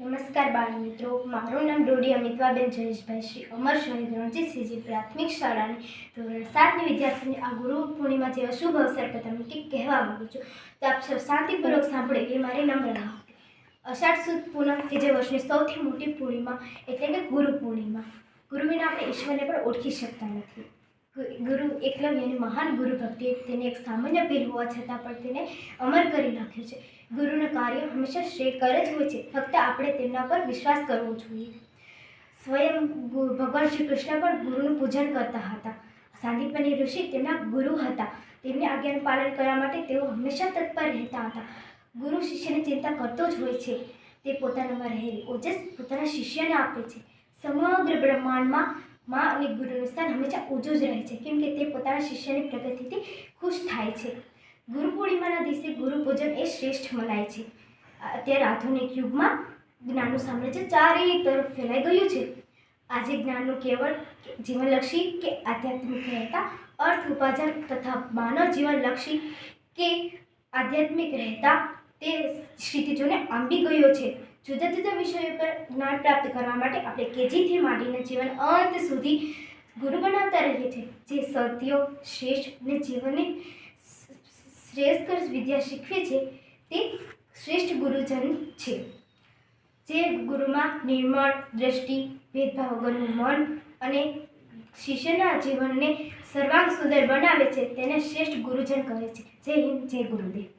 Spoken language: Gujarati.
નમસ્કાર બાળ મિત્રો, મારું નામ ડોડી અમિતવાબેન જયેશભાઈ શ્રી અમર શહીદ રણજીત સિંહજી પ્રાથમિક શાળાની ધોરણ સાતની વિદ્યાર્થીની આ ગુરુ પૂર્ણિમા જેવા શુભ અવસર પર તમને કંઈક કહેવા માગું છું, તો આપ સૌ શાંતિપૂર્વક સાંભળે એ મારી નમ્ર ના અષાઢ સુદ પૂનમ કે જે વર્ષની સૌથી મોટી પૂર્ણિમા એટલે કે ગુરુ પૂર્ણિમા. ગુરુ વિના આપણે ઈશ્વરને પણ ઓળખી શકતા નથી. ગુરુ એકલવ્યની મહાન ગુરુ ભક્તિએ તેને એક સામાન્ય પીર હોવા છતાં પણ તેને અમર કરી નાખ્યો છે. ગુરુનું કાર્ય હંમેશા શ્રેયકર જ હોય છે. ફક્ત આપણે તેમના પર વિશ્વાસ કરવો જોઈએ. સ્વયં ભગવાન શ્રી કૃષ્ણ પણ ગુરુનું પૂજન કરતા હતા. સાંદીપની ઋષિ તેમના ગુરુ હતા. તેમની આજ્ઞાનું પાલન કરવા માટે તેઓ હંમેશા તત્પર રહેતા હતા. ગુરુ શિષ્યની ચિંતા કરતો જ હોય છે. તે પોતાનામાં રહેલી ઓજસ પોતાના શિષ્યને આપે છે. સમગ્ર બ્રહ્માંડમાં માં અને ગુરુનું સ્થાન હંમેશા ઊંચું જ રહે છે. કેમ કે તે પોતાના શિષ્યની પ્રગતિથી ખુશ થાય છે. ગુરુ પૂર્ણિમાના દિવસે ગુરુ પૂજન એ શ્રેષ્ઠ મનાય છે. અત્યારે આધુનિક યુગમાં જ્ઞાનનું સામ્રાજ્ય ચારેય તરફ ફેલાઈ ગયું છે. આજે જ્ઞાનનું કેવળ જીવનલક્ષી કે આધ્યાત્મિક રહેતા અર્થ, ઉપાર્જન તથા માનવ જીવનલક્ષી કે આધ્યાત્મિક રહેતા તે સ્થિતિજોને આંબી ગયો છે. જુદા જુદા વિષયો પર જ્ઞાન પ્રાપ્ત કરવા માટે આપણે કેજીથી માંડીને જીવન અંત સુધી ગુરુ બનાવતા રહીએ છીએ. જે સત્યો શ્રેષ્ઠ અને જીવનને શ્રેષ્ઠ વિદ્યા શીખવે છે, તે શ્રેષ્ઠ ગુરુજન છે. જે ગુરુમાં નિર્મળ, દ્રષ્ટિ, ભેદભાવ વગરનું મન અને શિષ્યના જીવનને સર્વાંગ સુંદર બનાવે છે, તેને શ્રેષ્ઠ ગુરુજન કહે છે. જય હિન્દ, જય ગુરુદેવ.